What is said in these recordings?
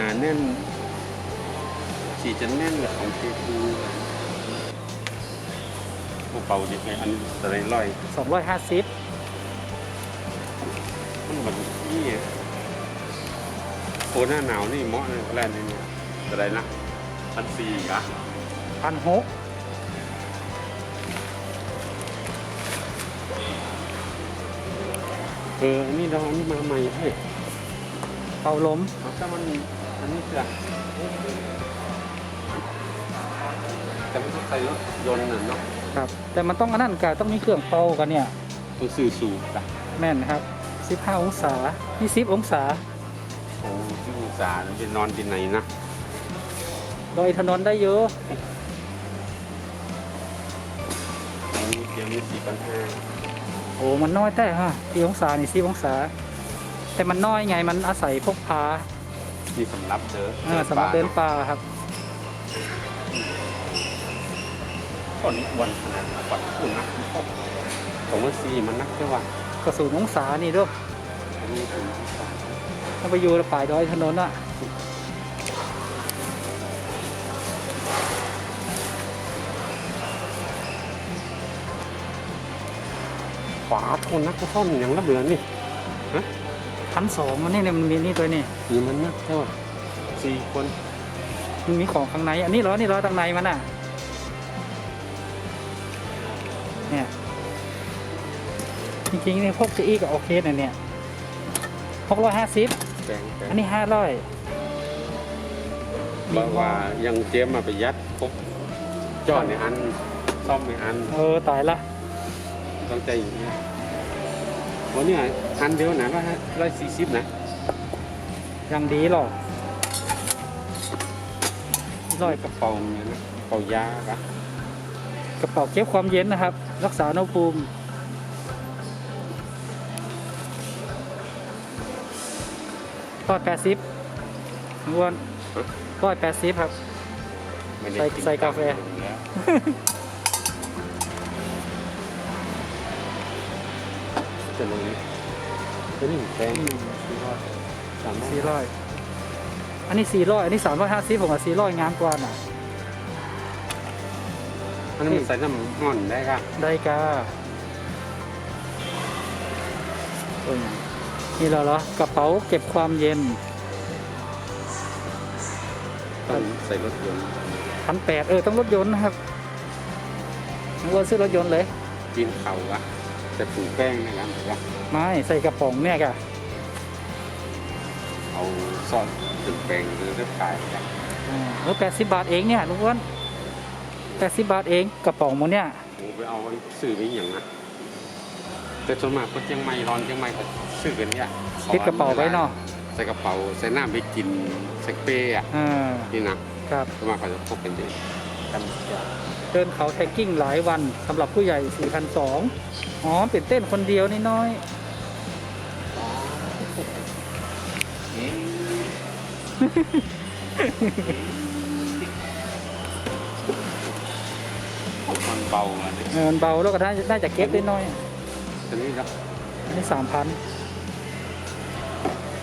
หนาแน่น สีจะแน่นแบบของเทปูพวกเป่าดิไงอันตะไรลอยสองร้อยห้าสิบมันเหมือนนี่โคหน้าหนาวนี่เหมาะเลยแลนด์นี่ตะไรนะพันสี่อะพันหกเอออันนี้เราอันนี้มาใหม่ให้ยเป่าลมเอาถ้ามัน อันนี้จะแต่ไม่ต้องใส่รถยนต์น่ะเนาะครับ แต่มันต้องอันนั้นกันต้องมีเครื่องเป่ากันเนี่ยต้องสื่อสูบอะแม่นครับสิบห้าองศานี่สิบองศาโอ้ที่อุตสาห์เป็นนอนที่ไหนนะลอยถนนได้เยอะอันนี้เตรียมนี่สี่พันห้าโอ้มันน้อยแต่ฮะสี่องศานี่สิบองศา แต่มันน้อยไงมันอาศัยพกพา นี่สำหรับเด้อเออสำหรับเดินป่าครับคนวันขนาดวัดคุณนะผมว่าสี่มันนักใช่ป่ะกระสูนองศานี่ด้วยอันนี้ถึงที่สามถ้าไปอยู่ป่ายดอยถนนอะขวาทนนักก็ซ่อนอย่างละเบือนี่ พันสองมันนี่เนี่ยมันมีนี่ตัวนี่นี่มันนักใช่ป่ะสี่คนมันมีของข้างใน อันนี้เหรอ นี่เหรอข้างในมันอะ เนี่ย จริงๆเนี่ยพวกเจอี้กับโอเคนะเนี่ยหกร้อยห้าสิบแปลงแปลงอันนี้ห้าร้อยบอกว่ายังเจมมาไปยัดพบจอดในอัน ซ่อมในอัน เออ ตายละต้องใจอย่างนี้ วันนี้อันเดียวนะร้อยร้อยสี่สิบนะยังดีหรอกร้อยกระเป๋าเนี่ยนะกระเป๋ายาปะกระเป๋าเก็บความเย็นนะครับ รักษาอุณหภูมิร้อยแปดสิบอ้วนร้อยแปดสิบครับไม่ได้ใส่กินใส่กาแฟ แล้วจะลงตัวนี้แพงสามร้อยสี่ร้อยอันนี้สี่ร้อยอันนี้สามร้อยห้าสิบผมว่าสี่ร้อยงามกว่าน่ะอันนี้มันใส่น้ำห่อนได้ค่ะได้กาตัวอย่างนี่เราเหรอกระเป๋าเก็บความเย็นต้องใส่รถยนต์พันแปดเออต้องรถยนต์นะครับนึกว่าซื้อรถยนต์เลยกินเขาอะ แต่ผูแป้งนะครับแต่ว่าไม่ใส่กระป๋องเนี่ยกะเอาซอสถึงแป้งหรือจะขายกันเออแปดสิบบาทเองเนี่ยลุงอ้วนแปดสิบบาทเองกระป๋องมันเนี่ยโอ้ไปเอาสื่อไปอย่างนะแต่ส่วนมากก็เชียงใหม่ร้อนเชียงใหม่ก็ซื้อกันเนี่ยติดกระเป๋าไว้เนาะใส่กระเป๋าใส่น้ำไปกินใส่เป้อะอ่านี่นะครับส่วนมากเขาจะพกกันเยอะกันเดินเขาแท็กกิ้งหลายวันสำหรับผู้ใหญ่4,200 อ๋อเป็นเต้นคนเดียวนี่น้อยมันเบาอันนี้เออมันเบาแล้วก็ได้ได้จะเก็บได้น้อยตัวนี้ครับอันนี้สามพัน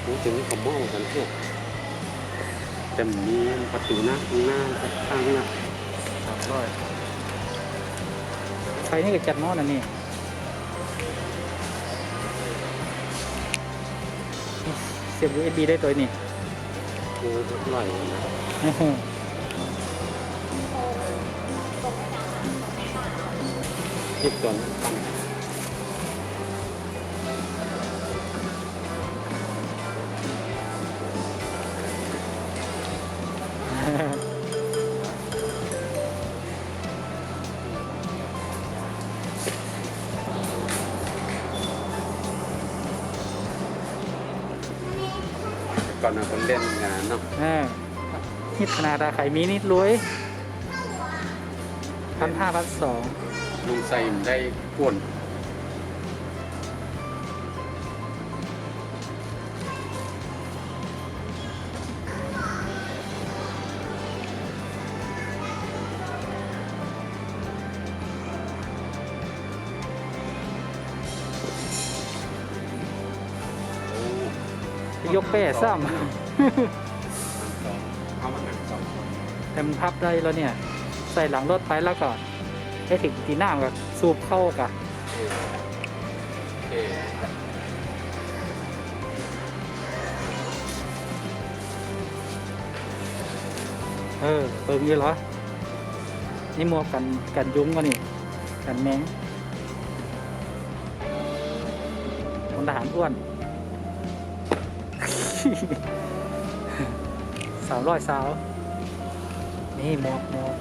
โอ้ตัวนี้เขาเมากันเพื่อแต่มีประตูหน้าข้างหน้าข้างหน้าสามร้อยใช้นี่ก็จัดหม้อนั่นนี่ สียบ USB ได้ตัวนี้โอ้อร่อยนะอื้อหือที่ตัวนั้นตั้งก่อน เอาคนเล่นงานเนาะอ่านี่ขนาดราคายมีนิดรวยพันห้าพันสองลุงใส่มันได้ก้วน ยกแป้ซ้เอามาหนักสองคนำ แต่มันพับได้แล้วเนี่ย ใส่หลังรถไปแล้วก็ให้ถึงตีหน้ากับสูบเข้ากะเออเออเออเปิงอยู่เหรอ นี่หมัวกกันกันยุงวะนี่ กันแมงคนทหารอ้วน สาวร้อยสาว นี่หมวกหมวก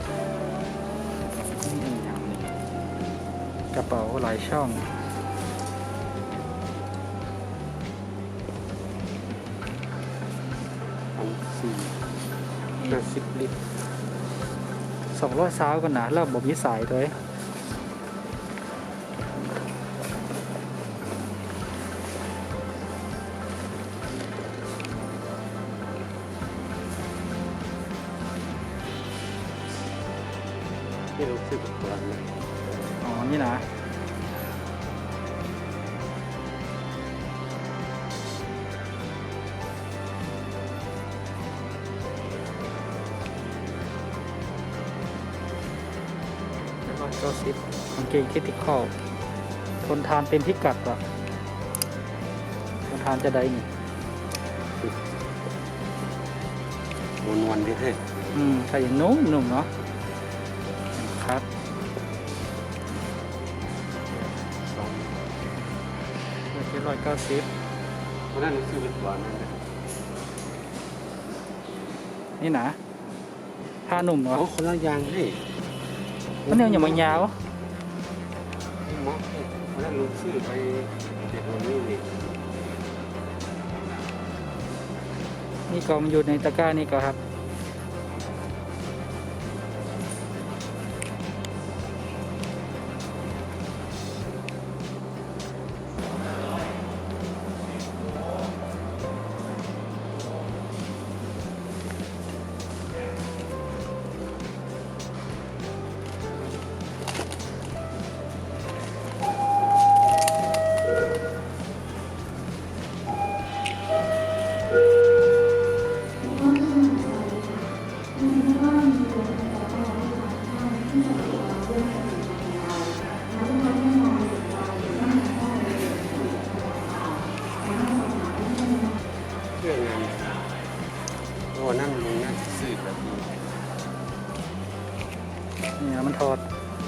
นี่อย่างนี้กระเป๋าหลายช่องพันสี่ห้าสิบลิตรสองร้อยสาวกันนะแล้วบบมีสายด้วย ที่รู้สึกตัวนะอ๋อ นี่นะ แล้วก็ก็ซิปกางเกงคิติคอลทนทานเต็มพิกัดว่ะทนทานจะได้นี่วนวันๆเรื่อยอืมใส่อย่างนุ่มนุ่มเนาะ เจ็ดร้อยเก้าสิบเพราะนั้นรู้สึกเป็นตัวนั่นแหละนี่นะผ้าหนุ่มเหรอโอ้คนละอย่างให้มันเนี่ยอย่างมันยาวเหมาะให้เพราะนั้นรู้สึกไปเด็กคนนี้นี่นี่ก็มันอยู่ในตะกร้านี่ก็ครับ นี่นะมันถอด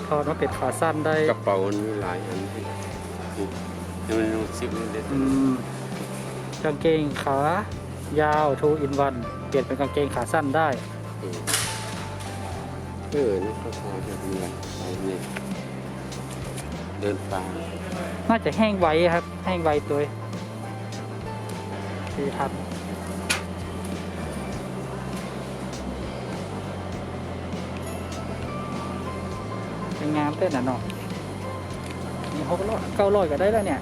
ถอดมาเป็ดขาสั้นได้กระเป๋ามันมีหลายอันให้นี่เดี๋ยวมันรู้สึกเลยเด็ดอืมกางเกงขายาวทูอินวันเปลี่ยนเป็นกางเกงขาสั้นได้เออเออนี่ก็พอจะเป็นแบบไปเนี่ยเดินป่าน่าจะแห้งไวครับ แห้งไวตัวสี่พัน งามเต้นน่ะเนาะนี่หกร้อยเก้าร้อยก็ได้แล้วเนี่ย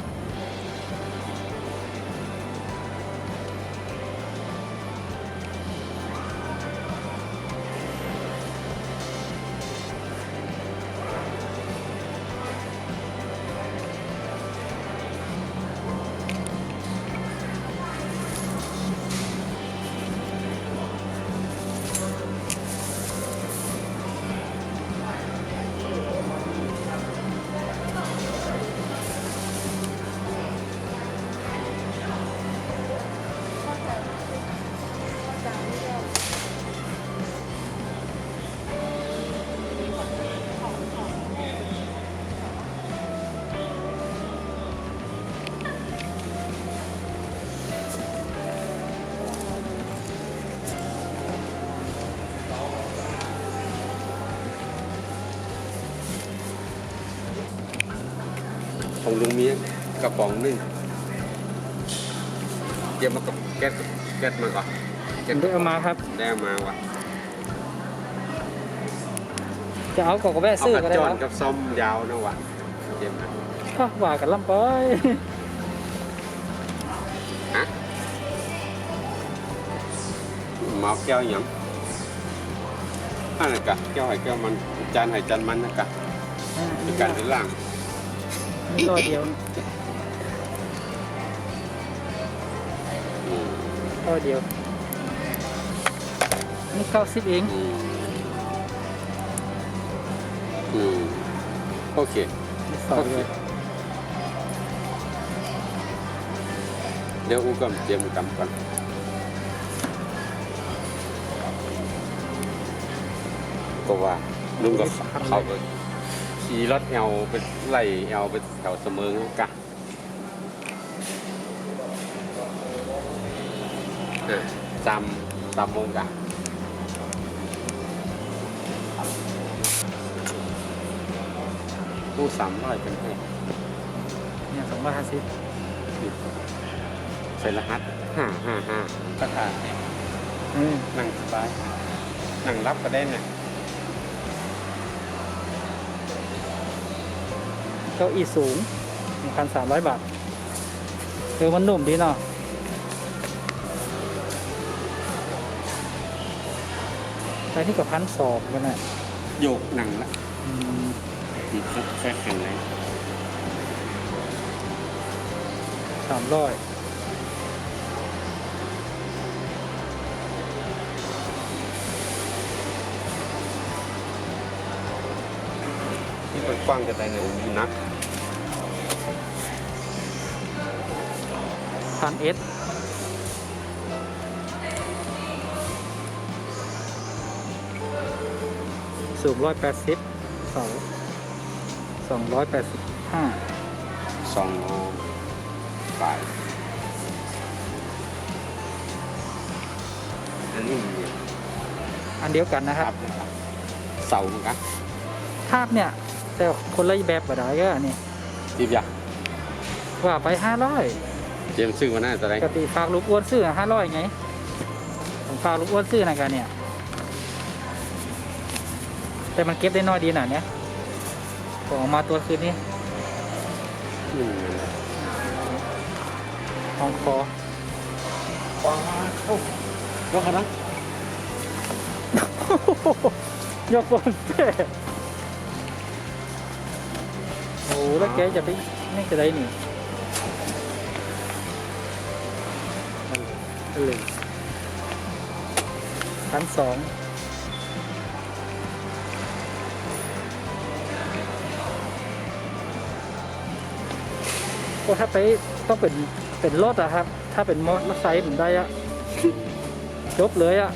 ของลุงเมียกระป๋องหนึงเก็บมากับแก๊สแก๊สมาก่อนแก๊สได้เอามาครับได้เอามาวะจะเอากอกระแวะเอาซื้อกก็ระได้จอแล้นวกับซ่อมยาวนะวะเก็บมาก็ว่ากันลำไปฮะหมาแก้วหยังอันนั้นกะแก้วไห้แก้วมันจานไห้จานมันนะกะเป็นการเป็นล่างนี่ ร้อยเดียวอืมร้อยเดียวนี่เก้าสิบเองอืมอืมโอเคนี่สองเลยเดี๋ยวอูก็เตรียมกำก่อนก็ว่าลุงก็เขาก็ ขี่รถเอวไปไล่เอวไปแถวเสมองกะอะจำจำมงกะผู้สามร้อยเป็นให้เนี่ยสองร้อยห้าสิบใส่รหัสห้าห้าห้าก็ถ่ายอืมนั่งสบาย นั่งรับก็ได้เนี่ย เก้าอี้สูงหนึ่งพันสามร้อยบาทเออมันนุ่มดีเนาะแต่นี่ก็พันสองกันน่ะโยกนั่งละอืมดีครับแค่แข็งเลยสามร้อย กว้างจะได้เนี่ยดีนักพันเอสสูงร้อยแปดสิบเสาสองร้อยแปดสิบห้าสองฝ่ายอันนี้มีอันเดียวกันนะคครัรับบเสาเหมือนกันภาพเนี่ย แต่คนละแบบแบบก็อันนี้ดีบยาว่าไปห้าร้อยเตรียมซื้อมาหน้าจะได้ปกติฝากลูกอ้วนซื้อห้าร้อยไงผมฝากลูกอ้วนซื้อนะกันเนี่ย แต่มันเก็บได้น้อยดีหน่ะเนี่ยผมเอามาตัวคืนนี้หนึ่งห้องคอว้าวโอ้ยกขนาดยกบนเป้โแล้วแกจะไปนี่จะได้นี่เลยพันสองก็ถ้าไปต้องเป็นเป็นรถอะครับ ถ้าเป็นมอเตอร์ไซค์ผมได้อะจบเลยอะ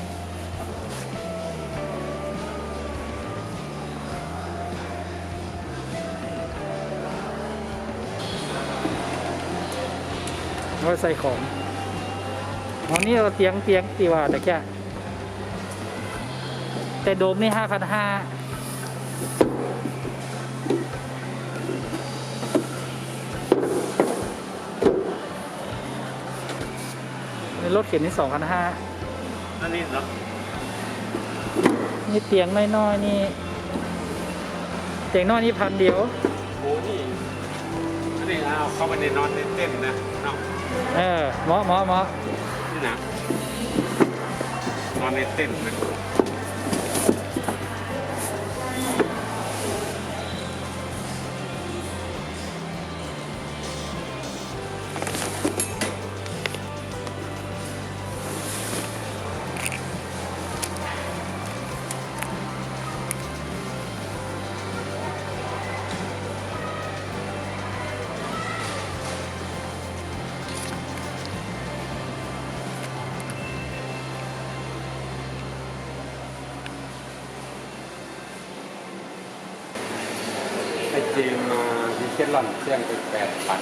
เอาไว้ใส่ของวันนี้เราเตียงเตียงตีว่าแต่แค่แต่โดมนี่ห้าพันห้าในรถเข็นนี่สองพันห้าอันนี้เนาะนี่เตียงน้อยๆนี่ เตียงน้อยนี่พันเดียวโอ้นี่อันนี้เอาเข้าไปในนอนในเต้นนะเนาะ เออเหมาะเหมาะเหมาะนี่นะนอนในเต็นนะ เจมมาดิเชลลอนเสียงไปแปดพัน